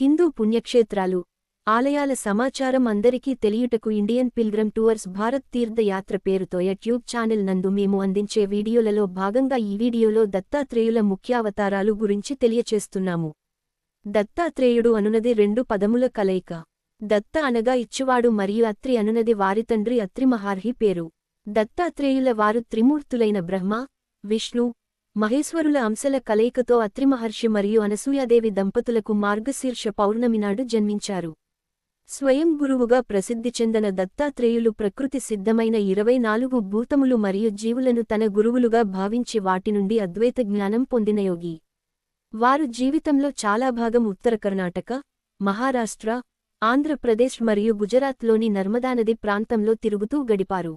హిందూ పుణ్యక్షేత్రాలు. ఆలయాల సమాచారం అందరికీ తెలియుటకు Indian pilgrim tours Bharat Tirthayatra పేరుతో యూట్యూబ్ ఛానల్ నందు మేము అందించే వీడియోలలో భాగంగా ఈ వీడియోలో దత్తాత్రేయుల ముఖ్యావతారాలు గురించి తెలియచేస్తున్నాము. దత్తాత్రేయుడు అనునది రెండు పదముల కలయిక. దత్త అనగా ఇచ్చువాడు మరియు అత్రి అనునది వారి తండ్రి అత్రిమహార్హి పేరు. దత్తాత్రేయుల వారు త్రిమూర్తులైన బ్రహ్మ విష్ణు మహేశ్వరుల అంశల కలయికతో అత్రిమహర్షి మరియు అనసూయాదేవి దంపతులకు మార్గశీర్ష పౌర్ణమి నాడు జన్మించారు. స్వయం గురువుగా ప్రసిద్ధి చెందిన దత్తాత్రేయులు ప్రకృతి సిద్ధమైన ఇరవై నాలుగు భూతములు మరియు జీవులను తన గురువులుగా భావించి వాటి నుండి అద్వైత జ్ఞానం పొందిన యోగి. వారు జీవితంలో చాలా భాగం ఉత్తర కర్ణాటక మహారాష్ట్ర ఆంధ్రప్రదేశ్ మరియు గుజరాత్లోని నర్మదానది ప్రాంతంలో తిరుగుతూ గడిపారు.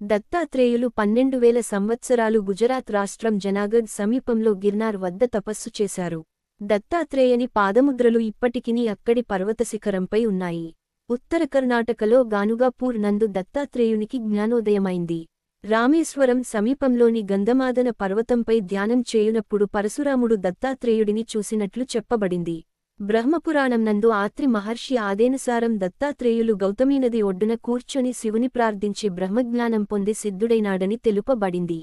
దత్తాత్రేయులు పన్నెండు వేల సంవత్సరాలు గుజరాత్ రాష్ట్రం జనాగఢ్ సమీపంలో గిర్నార్ వద్ద తపస్సు చేశారు. దత్తాత్రేయని పాదముద్రలు ఇప్పటికినీ అక్కడి పర్వత శిఖరంపై ఉన్నాయి. ఉత్తర కర్ణాటకలో గానుగాపూర్ నందు దత్తాత్రేయునికి జ్ఞానోదయమైంది. రామేశ్వరం సమీపంలోని గంధమాదన పర్వతంపై ధ్యానం చేయునప్పుడు పరశురాముడు దత్తాత్రేయుడిని చూసినట్లు చెప్పబడింది. బ్రహ్మపురాణం నందు ఆత్రి మహర్షి ఆదేనుసారం దత్తాత్రేయులు గౌతమీనది ఒడ్డున కూర్చొని శివుని ప్రార్థించి బ్రహ్మజ్ఞానం పొంది సిద్ధుడైనాడని తెలుపబడింది.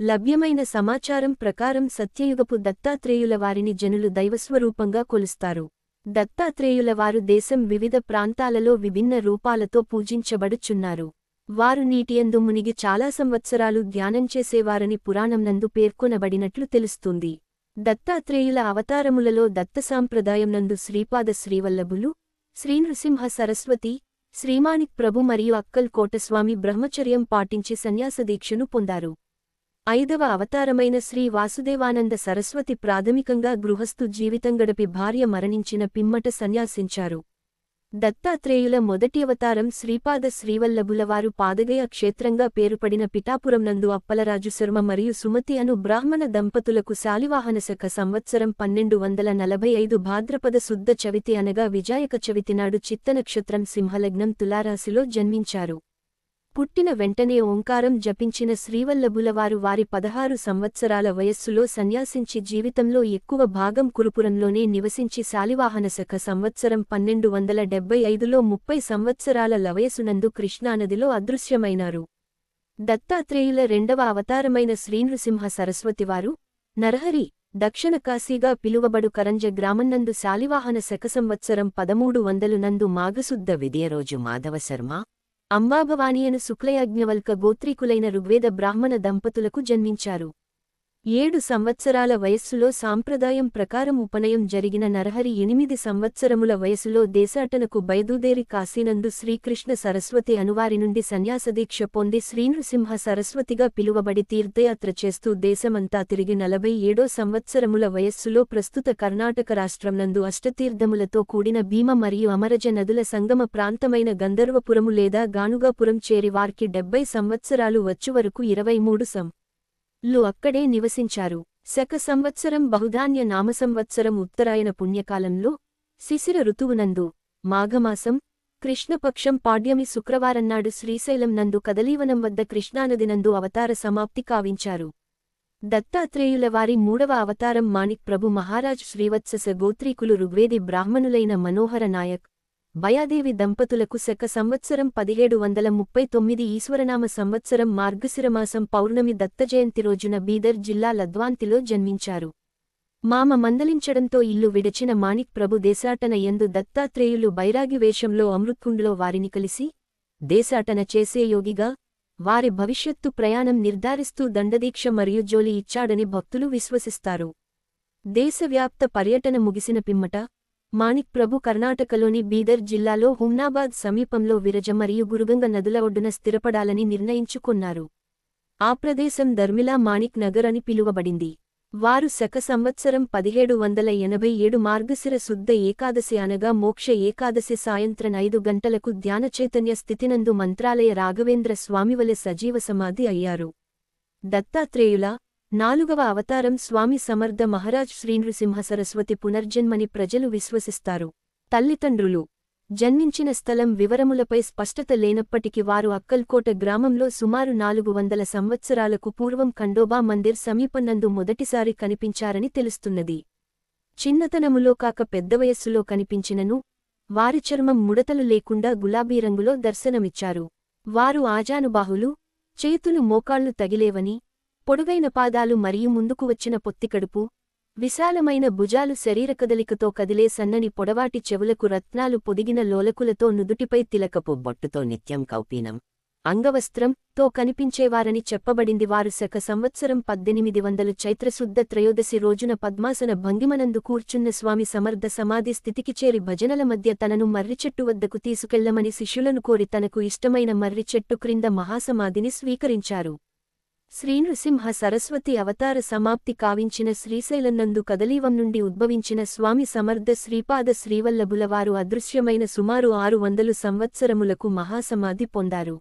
లభ్యమైన సమాచారం ప్రకారం సత్యయుగపు దత్తాత్రేయుల వారిని జనులు దైవస్వరూపంగా కొలుస్తారు. దత్తాత్రేయుల వారు దేశం వివిధ ప్రాంతాలలో విభిన్న రూపాలతో పూజించబడుచున్నారు. వారు నీటియందు మునిగి చాలా సంవత్సరాలు ధ్యానం చేసేవారని పురాణం నందు పేర్కొనబడినట్లు తెలుస్తుంది. దత్తాత్రేయుల అవతారములలో దత్త సాంప్రదాయంనందు శ్రీపాద శ్రీవల్లభులు శ్రీనృసింహ సరస్వతి శ్రీమాణిక్ ప్రభు మరియు అక్కల్ కోటస్వామి బ్రహ్మచర్యం పాటించి సన్యాసదీక్షను పొందారు. ఐదవ అవతారమైన శ్రీ వాసుదేవానంద సరస్వతి ప్రాథమికంగా గృహస్థు జీవితం గడిపి భార్య మరణించిన పిమ్మట సన్యాసించారు. దత్తాత్రేయుల మొదటి అవతారం శ్రీపాద శ్రీవల్లభులవారు పాదగయ క్షేత్రంగా పేరుపడిన పిఠాపురం నందు అప్పలరాజు శర్మ మరియు సుమతి అను బ్రాహ్మణ దంపతులకు శాలివాహనశక సంవత్సరం పన్నెండు వందల నలభై ఐదు భాద్రపద శుద్ధ చవితి అనగా విజాయక చవితి నాడు చిత్తనక్షత్రం సింహలగ్నం తులారాశిలో జన్మించారు. పుట్టిన వెంటనే ఓంకారం జపించిన శ్రీవల్లభులవారు వారి పదహారు సంవత్సరాల వయస్సులో సన్యాసించి జీవితంలో ఎక్కువ భాగం కురుపురంలోనే నివసించి శాలివాహనశక సంవత్సరం పన్నెండు వందల డెబ్బై ఐదులో ముప్పై సంవత్సరాల లవయసునందు కృష్ణానదిలో అదృశ్యమైనారు. దత్తాత్రేయుల రెండవ అవతారమైన శ్రీనృసింహ సరస్వతివారు నరహరి దక్షిణ కాశీగా పిలువబడు కరంజ గ్రామన్నందు శాలివాహన శక సంవత్సరం పదమూడు వందలు నందు మాఘశుద్ధ విదయరోజు మాధవ శర్మ అంబాభవానియను శుక్లయాజ్ఞవల్క గోత్రీకులైన ఋగ్వేద బ్రాహ్మణ దంపతులకు జన్మించారు. ఏడు సంవత్సరాల వయస్సులో సాంప్రదాయం ప్రకారం ఉపనయం జరిగిన నరహరి ఎనిమిది సంవత్సరముల వయసులో దేశాటనకు బయదుదేరి కాశీనందు శ్రీకృష్ణ సరస్వతి అనువారి నుండి సన్యాసదీక్ష పొంది శ్రీనృసింహ సరస్వతిగా పిలువబడి తీర్థయాత్ర చేస్తూ దేశమంతా తిరిగి నలభై ఏడో సంవత్సరముల వయస్సులో ప్రస్తుత కర్ణాటక రాష్ట్రంనందు అష్టతీర్థములతో కూడిన భీమ మరియు అమరజ నదుల సంగమ ప్రాంతమైన గంధర్వపురము లేదా గానుగాపురం చేరి వారికి డెబ్బై సంవత్సరాలు వచ్చువరకు ఇరవై మూడు సం. లు అక్కడే నివసించారు. శక సంవత్సరం బహుధాన్య నామసంవత్సరం ఉత్తరాయణ పుణ్యకాలంలో శిశిర ఋతువునందు మాఘమాసం కృష్ణపక్షం పాడ్యమి శుక్రవారన్నాడు శ్రీశైలం నందు కదలీవనం వద్ద కృష్ణానది నందు అవతార సమాప్తి కావించారు. దత్తాత్రేయుల వారి మూడవ అవతారం మాణిక్ ప్రభు మహారాజ్ శ్రీవత్సస గోత్రీకులు ఋగ్వేది బ్రాహ్మణులైన మనోహర నాయక్ భయాదేవి దంపతులకు శక సంవత్సరం పదిహేడు వందల ముప్పై తొమ్మిది ఈశ్వరనామ సంవత్సరం మార్గశిరమాసం పౌర్ణమి దత్తజయంతి రోజున బీదర్ జిల్లా లద్వాంతిలో జన్మించారు. మామ మందలించడంతో ఇల్లు విడచిన మాణిక్ ప్రభు దేశాటన ఎందు దత్తాత్రేయులు బైరాగి వేషంలో అమృత్కుండ్లో వారిని కలిసి దేశాటన చేసే యోగిగా వారి భవిష్యత్తు ప్రయాణం నిర్ధారిస్తూ దండదీక్ష మరియు జోలి ఇచ్చాడని భక్తులు విశ్వసిస్తారు. దేశవ్యాప్త పర్యటన ముగిసిన పిమ్మట మాణిక్ ప్రభు కర్ణాటకలోని బీదర్ జిల్లాలో హుమ్నాబాద్ సమీపంలో విరజ మరియు గురుగంగ నదుల ఒడ్డున స్థిరపడాలని నిర్ణయించుకున్నారు. ఆ ప్రదేశం ధర్మిలా మాణిక్ నగర్ అని పిలువబడింది. వారు శక సంవత్సరం పదిహేడు వందల ఎనభై ఏడు మార్గశిర శుద్ధ ఏకాదశి అనగా మోక్ష ఏకాదశి సాయంత్రం ఐదు గంటలకు ధ్యానచైతన్య స్థితినందు మంత్రాలయ రాఘవేంద్ర స్వామివలె సజీవ సమాధి అయ్యారు. దత్తాత్రేయుల నాలుగవ అవతారం స్వామి సమర్థ మహారాజ్ శ్రీనృసింహ సరస్వతి పునర్జన్మని ప్రజలు విశ్వసిస్తారు. తల్లిదండ్రులు. జన్మించిన స్థలం వివరములపై స్పష్టత లేనప్పటికీ వారు అక్కల్కోట గ్రామంలో సుమారు నాలుగు వందల సంవత్సరాలకు పూర్వం ఖండోబా మందిర్ సమీపనందు మొదటిసారి కనిపించారని తెలుస్తున్నది. చిన్నతనములో కాక పెద్ద వయస్సులో కనిపించినను వారి చర్మం ముడతలు లేకుండా గులాబీ రంగులో దర్శనమిచ్చారు. వారు ఆజానుబాహులు చేతులు మోకాళ్ళు తగిలేవని పొడుగైన పాదాలు మరియు ముందుకు వచ్చిన పొత్తికడుపు విశాలమైన భుజాలు శరీర కదలికతో కదిలే సన్నని పొడవాటి చెవులకు రత్నాలు పొదిగిన లోలకులతో నుదుటిపై తిలకపు బొట్టుతో నిత్యం కౌపీనం. అంగవస్త్రం తో కనిపించేవారని చెప్పబడింది వారు శక సంవత్సరం పద్దెనిమిది వందలు చైత్రశుద్ధ త్రయోదశి రోజున పద్మాసన భంగిమనందు కూర్చున్న స్వామి సమర్థ సమాధి స్థితికి చేరి భజనల మధ్య తనను మర్రిచెట్టు వద్దకు తీసుకెళ్ళమని శిష్యులను కోరి తనకు ఇష్టమైన మర్రిచెట్టు క్రింద మహాసమాధిని స్వీకరించారు. శ్రీనృసింహ సరస్వతి అవతార సమాప్తి కావించిన శ్రీశైలన్నందు కదలీవం నుండి ఉద్భవించిన స్వామి సమర్థ శ్రీపాద శ్రీవల్లభుల వారు అదృశ్యమైన సుమారు ఆరు వందలు సంవత్సరములకు మహాసమాధి పొందారు.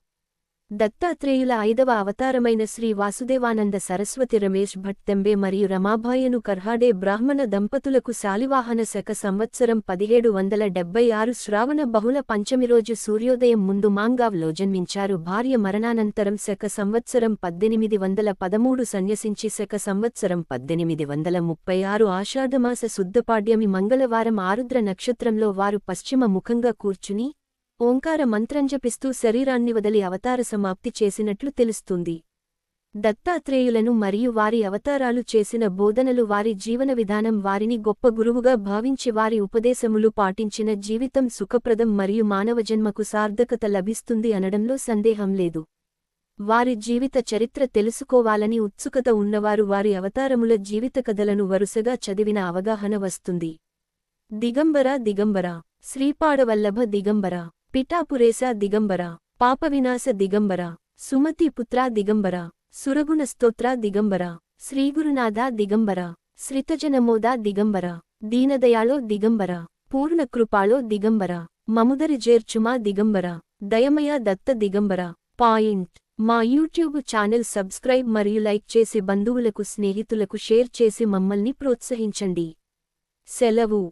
దత్తాత్రేయుల ఐదవ అవతారమైన శ్రీ వాసుదేవానంద సరస్వతి రమేష్ భట్ తెంబే మరియు రమాభాయను కర్హాడే బ్రాహ్మణ దంపతులకు శాలివాహన శక సంవత్సరం పదిహేడు వందల డెబ్బై ఆరు శ్రావణ బహుళ పంచమి రోజు సూర్యోదయం ముందు మాంగావ్లో జన్మించారు. భార్య మరణానంతరం శక సంవత్సరం పద్దెనిమిది వందల పదమూడు సన్యసించి శక సంవత్సరం పద్దెనిమిది వందల ముప్పై ఆరు ఆషాఢమాస శుద్ధపాడ్యమి మంగళవారం ఆరుద్ర నక్షత్రంలో వారు పశ్చిమ ముఖంగా కూర్చుని ఓంకార మంత్రం జపిస్తూ శరీరాన్ని వదలి అవతార సమాప్తి చేసినట్లు తెలుస్తుంది. దత్తాత్రేయులను మరియు వారి అవతారాలు చేసిన బోధనలు వారి జీవన విధానం వారిని గొప్ప గురువుగా భావించి వారి ఉపదేశములు పాటించిన జీవితం సుఖప్రదం మరియు మానవ జన్మకు సార్థకత లభిస్తుంది అనడంలో సందేహం లేదు. వారి జీవిత చరిత్ర తెలుసుకోవాలని ఉత్సుకత ఉన్నవారు వారి అవతారముల జీవిత కథలను వరుసగా చదివిన అవగాహన వస్తుంది. దిగంబర దిగంబర. శ్రీపాడవల్లభ దిగంబర. పిఠాపురేశ దిగంబర పాపవినాశ దిగంబర సుమతి పుత్ర దిగంబర సురగుణ స్తోత్ర దిగంబర శ్రీగురునాథ దిగంబర శ్రితజనమోద దిగంబర దీనదయాళో దిగంబర పూర్ణకృపాళో దిగంబర మముదరి జేర్చుమా దిగంబర దయమయ దత్త దిగంబర. పాయింట్. మా యూట్యూబ్ ఛానల్ సబ్స్క్రైబ్ మరియు లైక్ చేసి బంధువులకు స్నేహితులకు షేర్ చేసి మమ్మల్ని ప్రోత్సహించండి. సెలవు.